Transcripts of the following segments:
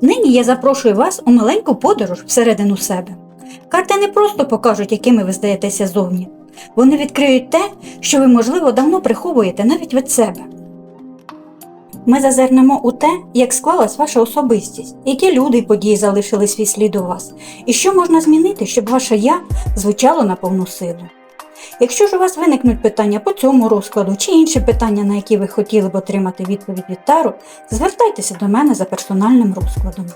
Нині я запрошую вас у маленьку подорож всередину себе. Карти не просто покажуть, якими ви здаєтеся зовні. Вони відкриють те, що ви, можливо, давно приховуєте навіть від себе. Ми зазирнемо у те, як склалась ваша особистість, які люди й події залишили свій слід у вас, і що можна змінити, щоб ваше я звучало на повну силу. Якщо ж у вас виникнуть питання по цьому розкладу чи інші питання, на які ви хотіли б отримати відповідь від Тару, звертайтеся до мене за персональним розкладом.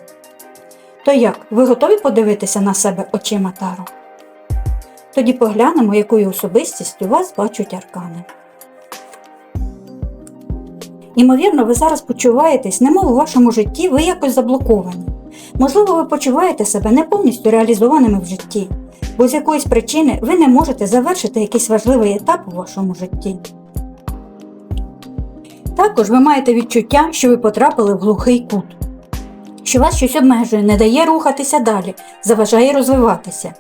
То як, ви готові подивитися на себе очима Таро? Тоді поглянемо, якою особистістю вас бачать аркани. Імовірно, ви зараз почуваєтесь, немов у вашому житті ви якось заблоковані. Можливо, ви почуваєте себе не повністю реалізованими в житті, бо з якоїсь причини ви не можете завершити якийсь важливий етап у вашому житті. Також ви маєте відчуття, що ви потрапили в глухий кут, що вас щось обмежує, не дає рухатися далі, заважає розвиватися.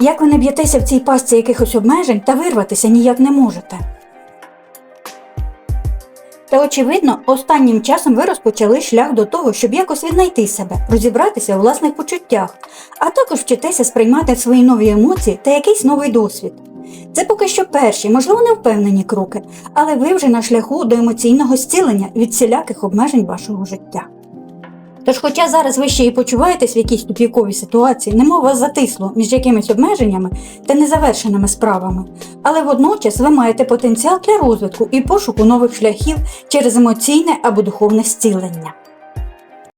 Як ви не б'єтеся в цій пастці якихось обмежень та вирватися ніяк не можете. Та очевидно, останнім часом ви розпочали шлях до того, щоб якось віднайти себе, розібратися у власних почуттях, а також вчитися сприймати свої нові емоції та якийсь новий досвід. Це поки що перші, можливо, не впевнені кроки, але ви вже на шляху до емоційного зцілення від всіляких обмежень вашого життя. Тож, хоча зараз ви ще і почуваєтесь в якійсь тупіковій ситуації, немов вас затисло між якимись обмеженнями та незавершеними справами, але водночас ви маєте потенціал для розвитку і пошуку нових шляхів через емоційне або духовне зцілення.